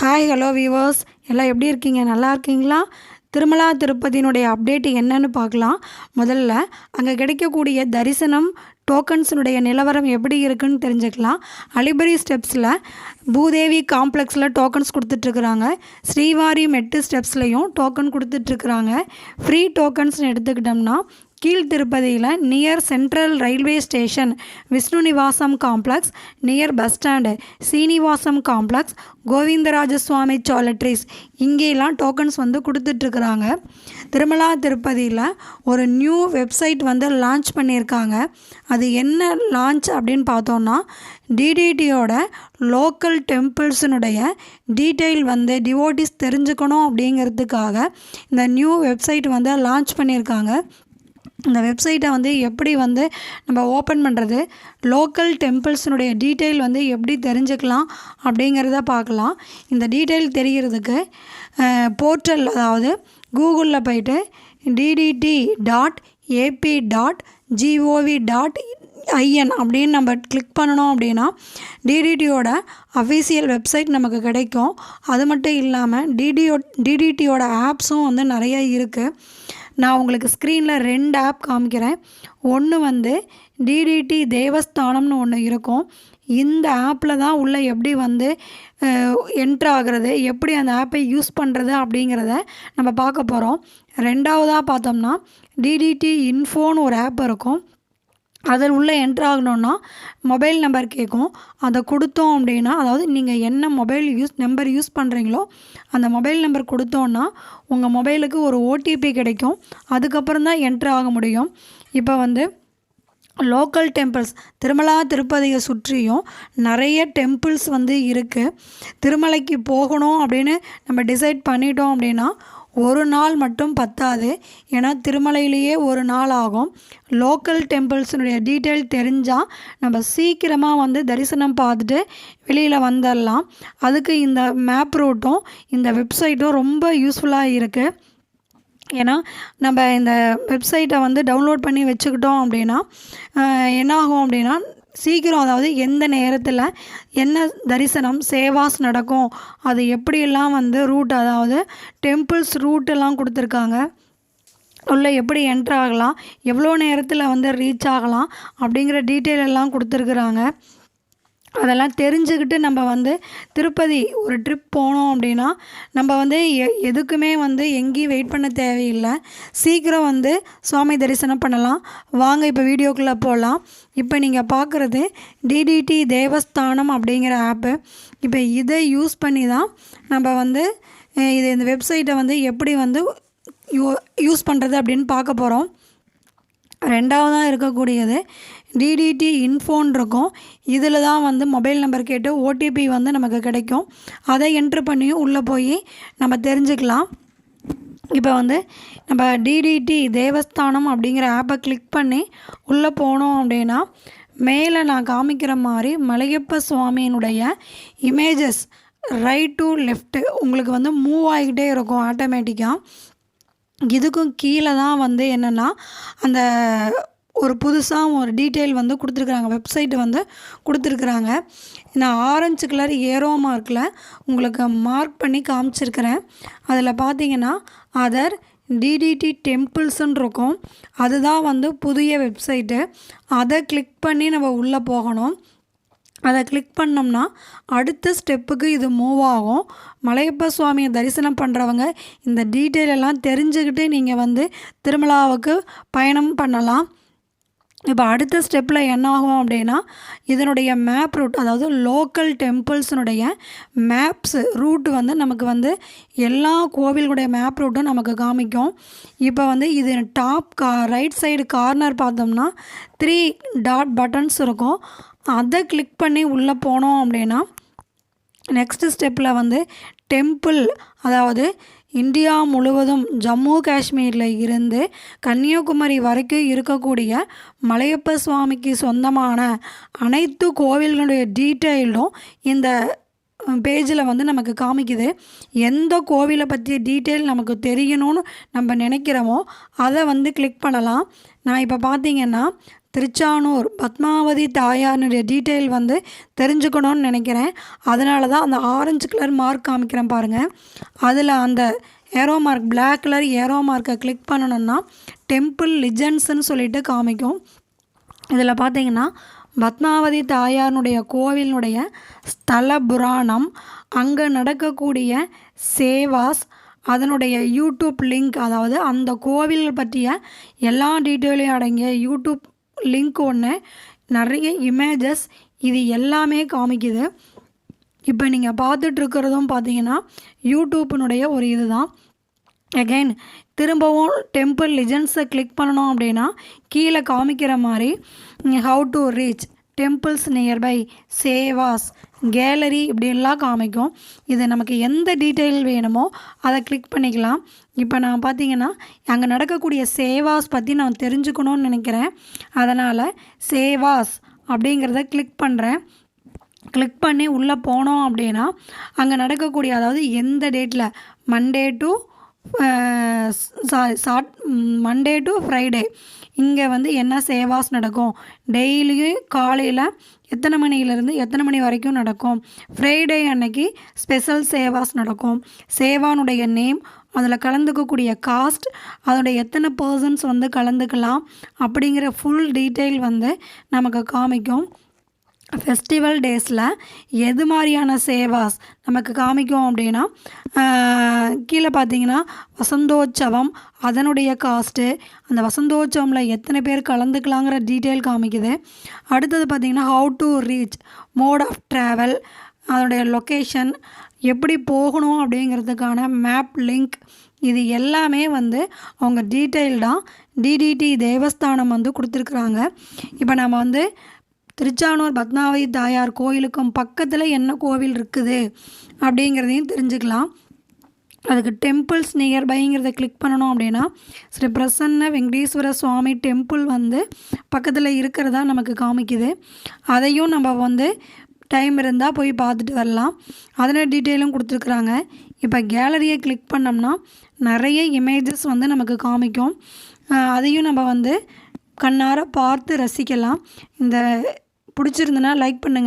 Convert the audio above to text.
Hi hello viewers எல்லாம் எப்படி இருக்கீங்க? நல்லா இருக்கீங்களா? திருமலா திருப்பதியினுடைய அப்டேட் என்னன்னு பார்க்கலாம். முதல்ல அங்கே கிடைக்கக்கூடிய தரிசனம் டோக்கன்ஸினுடைய நிலவரம் எப்படி இருக்குன்னு தெரிஞ்சுக்கலாம். அலிபரி ஸ்டெப்ஸில் பூதேவி காம்ப்ளெக்ஸில் டோக்கன்ஸ் கொடுத்துட்ருக்குறாங்க. ஸ்ரீவாரி மெட்டு ஸ்டெப்ஸ்லையும் டோக்கன் கொடுத்துட்ருக்குறாங்க. ஃப்ரீ டோக்கன்ஸ்னு எடுத்துக்கிட்டோம்னா கீழ் திருப்பதியில் near central railway station Vishnu Nivasam complex near bus stand Srinivasam complex Govindaraja Swamy choultries இங்கேலாம் டோக்கன்ஸ் வந்து கொடுத்துட்ருக்குறாங்க திருமலா திருப்பதியில் ஒரு நியூ வெப்சைட் வந்து லான்ச் பண்ணியிருக்காங்க. அது என்ன லான்ச் அப்படின்னு பார்த்தோன்னா டிடிடியோட லோக்கல் டெம்பிள்ஸினுடைய டீட்டெயில் வந்து டிவோட்டிஸ் தெரிஞ்சுக்கணும் அப்படிங்கிறதுக்காக இந்த நியூ வெப்சைட் வந்து லான்ச் பண்ணியிருக்காங்க. இந்த வெப்சைட்டை வந்து எப்படி வந்து நம்ம ஓப்பன் பண்ணுறது லோக்கல் டெம்பிள்ஸினுடைய டீட்டெயில் வந்து எப்படி தெரிஞ்சுக்கலாம் அப்படிங்கிறத பார்க்கலாம். இந்த டீட்டெயில் தெரிகிறதுக்கு போர்ட்டல் அதாவது கூகுளில் போயிட்டு TTD dot AP dot GOV dot IN அப்படின்னு நம்ம கிளிக் பண்ணணும் அப்படின்னா டிடிடியோட அஃபீஷியல் வெப்சைட் நமக்கு கிடைக்கும். அது மட்டும் இல்லாமல் டிடிஓ டிடிடியோட ஆப்ஸும் வந்து நிறைய இருக்குது நான் உங்களுக்கு ஸ்க்ரீனில் ரெண்டு ஆப் காமிக்கிறேன். ஒன்று வந்து டிடிடி தேவஸ்தானம்னு ஒன்று இருக்கும். இந்த ஆப்பில் தான் உள்ளே எப்படி வந்து என்ட்ரு ஆகிறது எப்படி அந்த ஆப்பை யூஸ் பண்ணுறது அப்படிங்கிறத நம்ம பார்க்க போகிறோம் ரெண்டாவதாக பார்த்தோம்னா டிடிடி இன்ஃபோன்னு ஒரு ஆப் இருக்கும். அதில் உள்ளே என்ட்ரு ஆகணுன்னா மொபைல் நம்பர் கேட்கும். அதை கொடுத்தோம் அப்படின்னா அதாவது நீங்கள் என்ன மொபைல் யூஸ் நம்பர் யூஸ் பண்ணுறீங்களோ அந்த மொபைல் நம்பர் கொடுத்தோன்னா உங்கள் மொபைலுக்கு ஒரு ஓடிபி கிடைக்கும். அதுக்கப்புறம் தான் என்ட்ரு ஆக முடியும். இப்போ வந்து லோக்கல் டெம்பிள்ஸ் திருமலா திருப்பதியை சுற்றியும் நிறைய டெம்பிள்ஸ் வந்து இருக்குது திருமலைக்கு போகணும் அப்படின்னு நம்ம டிசைட் பண்ணிட்டோம் அப்படின்னா ஒரு நாள் மட்டும் பத்தாது. ஏன்னா திருமலையிலேயே ஒரு நாள் ஆகும். லோக்கல் டெம்பிள்ஸினுடைய டீட்டெயில் தெரிஞ்சால் நம்ம சீக்கிரமாக வந்து தரிசனம் பார்த்துட்டு வெளியில் வந்துடலாம் அதுக்கு இந்த மேப் ரூட்டும் இந்த வெப்சைட்டும் ரொம்ப யூஸ்ஃபுல்லாக இருக்குது ஏன்னா நம்ம இந்த வெப்சைட்டை வந்து டவுன்லோட் பண்ணி வச்சுக்கிட்டோம் அப்படின்னா என்ன ஆகும் அப்படின்னா சீக்கிரம் அதாவது எந்த நேரத்தில் என்ன தரிசனம் சேவாஸ் நடக்கும் அது எப்படியெல்லாம் வந்து ரூட் அதாவது டெம்பிள்ஸ் ரூட்டெல்லாம் கொடுத்துருக்காங்க உள்ளே எப்படி என்ட்ரு ஆகலாம் எவ்வளோ நேரத்தில் வந்து ரீச் ஆகலாம் அப்படிங்கிற டீட்டெயில் எல்லாம் கொடுத்துருக்குறாங்க. அதெல்லாம் தெரிஞ்சுக்கிட்டு நம்ம வந்து திருப்பதி ஒரு ட்ரிப் போனோம் அப்படின்னா நம்ம வந்து எ எதுக்குமே வந்து எங்கேயும் வெயிட் பண்ண தேவையில்லை. சீக்கிரம் வந்து சுவாமி தரிசனம் பண்ணலாம். வாங்க இப்போ வீடியோக்குள்ளே போகலாம் இப்போ நீங்கள் பார்க்குறது டிடிடி தேவஸ்தானம் அப்படிங்கிற ஆப்பு இப்போ இதை யூஸ் பண்ணி தான் நம்ம வந்து இது இந்த வெப்சைட்டை வந்து எப்படி வந்து யூ யூஸ் பண்ணுறது அப்படின்னு பார்க்க போகிறோம் ரெண்டாவதாக இருக்கக்கூடியது டிடிடி இன்ஃபோன் இருக்கும் இதில் தான் வந்து மொபைல் நம்பர் கேட்டு ஓடிபி வந்து நமக்கு கிடைக்கும். அதை என்ட்ரு பண்ணியும் உள்ளே போய் நம்ம தெரிஞ்சுக்கலாம். இப்போ வந்து நம்ம டிடிடி தேவஸ்தானம் அப்படிங்கிற ஆப்பை கிளிக் பண்ணி உள்ளே போனோம் அப்படின்னா மேலே நான் காமிக்கிற மாதிரி மலையப்ப சுவாமியினுடைய இமேஜஸ் ரைட் டு லெஃப்ட்டு உங்களுக்கு வந்து மூவ் ஆகிக்கிட்டே இருக்கும் ஆட்டோமேட்டிக்காக இதுக்கும் கீழே தான் வந்து என்னென்னா அந்த ஒரு புதுசாக ஒரு டீட்டெயில் வந்து கொடுத்துருக்குறாங்க. வெப்சைட்டு வந்து கொடுத்துருக்குறாங்க. நான் ஆரஞ்சு கலர் ஏரோ மார்க்கில் உங்களுக்கு மார்க் பண்ணி காமிச்சிருக்கிறேன். அதில் பார்த்தீங்கன்னா அதர் டிடிடி டெம்பிள்ஸுன்னு இருக்கும். அதுதான் வந்து புதிய வெப்சைட்டு அதை கிளிக் பண்ணி நம்ம உள்ளே போகணும். அதை கிளிக் பண்ணோம்னா அடுத்த ஸ்டெப்புக்கு இது மூவ் ஆகும். மலையப்ப சுவாமியை தரிசனம் பண்ணுறவங்க இந்த டீட்டெயில் எல்லாம் தெரிஞ்சுக்கிட்டு நீங்கள் வந்து திருமலாவுக்கு பயணம் பண்ணலாம். இப்போ அடுத்த ஸ்டெப்பில் என்ன ஆகும் அப்படின்னா இதனுடைய மேப் ரூட் அதாவது லோக்கல் டெம்பிள்ஸினுடைய மேப்ஸு ரூட் வந்து நமக்கு வந்து எல்லா கோவில்களுடைய மேப் ரூட்டும் நமக்கு காமிக்கும். இப்போ வந்து இது டாப் கா ரைட் சைடு கார்னர் பார்த்தோம்னா த்ரீ டாட் பட்டன்ஸ் இருக்கும். அதை கிளிக் பண்ணி உள்ளே போனோம் அப்படின்னா நெக்ஸ்ட்டு ஸ்டெப்பில் வந்து டெம்பிள் அதாவது இந்தியா முழுவதும் ஜம்மு காஷ்மீரில் இருந்து கன்னியாகுமரி வரைக்கும் இருக்கக்கூடிய மலையப்ப சுவாமிக்கு சொந்தமான அனைத்து கோவில்களுடைய டீட்டெயிலும் இந்த பேஜில் வந்து நமக்கு காமிக்குது. எந்த கோவிலை பற்றிய டீட்டெயில் நமக்கு தெரியணும்னு நம்ம நினைக்கிறோமோ அதை வந்து கிளிக் பண்ணலாம். நான் இப்போ பார்த்தீங்கன்னா திருச்சானூர் பத்மாவதி தாயாருடைய டீட்டெயில் வந்து தெரிஞ்சுக்கணும்னு நினைக்கிறேன். அதனால தான் அந்த ஆரஞ்சு கலர் மார்க் காமிக்கிறேன் பாருங்கள் அதில் அந்த arrow mark black colour arrow மார்க்கை கிளிக் பண்ணணும்னா டெம்பிள் லிஜன்ஸ்னு சொல்லிட்டு காமிக்கும். இதில் பார்த்தீங்கன்னா பத்மாவதி தாயாருடைய கோவிலினுடைய ஸ்தல புராணம் அங்கே நடக்கக்கூடிய சேவாஸ் அதனுடைய யூடியூப் லிங்க் அதாவது அந்த கோவில் பற்றிய எல்லா டீட்டெயிலையும் அடங்கிய யூடியூப் லிங்க் ஒன்று நிறைய இமேஜஸ் இது எல்லாமே காமிக்குது. இப்போ நீங்கள் பார்த்துட்ருக்கிறதும் பார்த்தீங்கன்னா யூடியூப்பினுடைய ஒரு இதுதான். அகைன் திரும்பவும் டெம்பிள் லிஜன்ஸை கிளிக் பண்ணணும் அப்படின்னா கீழே காமிக்கிற மாதிரி how to reach temples nearby sevas gallery இப்படின்லாம் காமிக்கும். இது நமக்கு எந்த டீட்டெயில் வேணுமோ அதை கிளிக் பண்ணிக்கலாம். இப்போ நான் பார்த்தீங்கன்னா அங்கே நடக்கக்கூடிய சேவாஸ் பற்றி நான் தெரிஞ்சுக்கணும்னு நினைக்கிறேன். அதனால் சேவாஸ் அப்படிங்கிறத கிளிக் பண்ணுறேன் கிளிக் பண்ணி உள்ளே போனோம் அப்படின்னா அங்கே நடக்கக்கூடிய அதாவது எந்த டேட்டில் Monday to Sat Monday to Friday. இங்கே வந்து என்ன சேவாஸ் நடக்கும்? டெய்லியும் காலையில் எத்தனை மணியிலேருந்து எத்தனை மணி வரைக்கும் நடக்கும்? ஃப்ரைடே அன்னைக்கு ஸ்பெஷல் சேவாஸ் நடக்கும். சேவானுடைய நேம் அதில் கலந்துக்கக்கூடிய காஸ்ட் அதோடைய எத்தனை பர்சன்ஸ் வந்து கலந்துக்கலாம் அப்படிங்கிற ஃபுல் டீட்டெயில் வந்து நமக்கு காமிக்கும். ஃபெஸ்டிவல் டேஸில் எது மாதிரியான சேவாஸ் நமக்கு காமிக்கும் அப்படின்னா கீழே பார்த்தீங்கன்னா வசந்தோற்சவம் அதனுடைய காஸ்ட்டு அந்த வசந்தோற்சவமில் எத்தனை பேர் கலந்துக்கலாங்கிற டீட்டெயில் காமிக்குது. அடுத்தது பார்த்திங்கன்னா how to reach mode of travel அதனுடைய லொக்கேஷன் எப்படி போகணும் அப்படிங்கிறதுக்கான மேப் லிங்க் இது எல்லாமே வந்து அவங்க டீட்டெயில்டாக டிடிடி தேவஸ்தானம் வந்து கொடுத்துருக்குறாங்க. இப்போ நம்ம வந்து திருச்சானூர் பத்மாவதி தாயார் கோயிலுக்கும் பக்கத்தில் என்ன கோவில் இருக்குது அப்படிங்கிறதையும் தெரிஞ்சுக்கலாம். அதுக்கு டெம்பிள்ஸ் நியர்பைங்கிறத கிளிக் பண்ணணும் அப்படின்னா ஸ்ரீ பிரசன்ன வெங்கடேஸ்வர சுவாமி டெம்பிள் வந்து பக்கத்தில் இருக்கிறதா நமக்கு காமிக்குது. அதையும் நம்ம வந்து டைம் இருந்தால் போய் பார்த்துட்டு வரலாம். அதில் டீட்டெயிலும் கொடுத்துருக்குறாங்க. இப்போ கேலரியை கிளிக் பண்ணோம்னா நிறைய இமேஜஸ் வந்து நமக்கு காமிக்கும். அதையும் நம்ம வந்து கண்ணார பார்த்து ரசிக்கலாம். இந்த பிடிச்சிருந்துன்னா லைக் பண்ணுங்கள்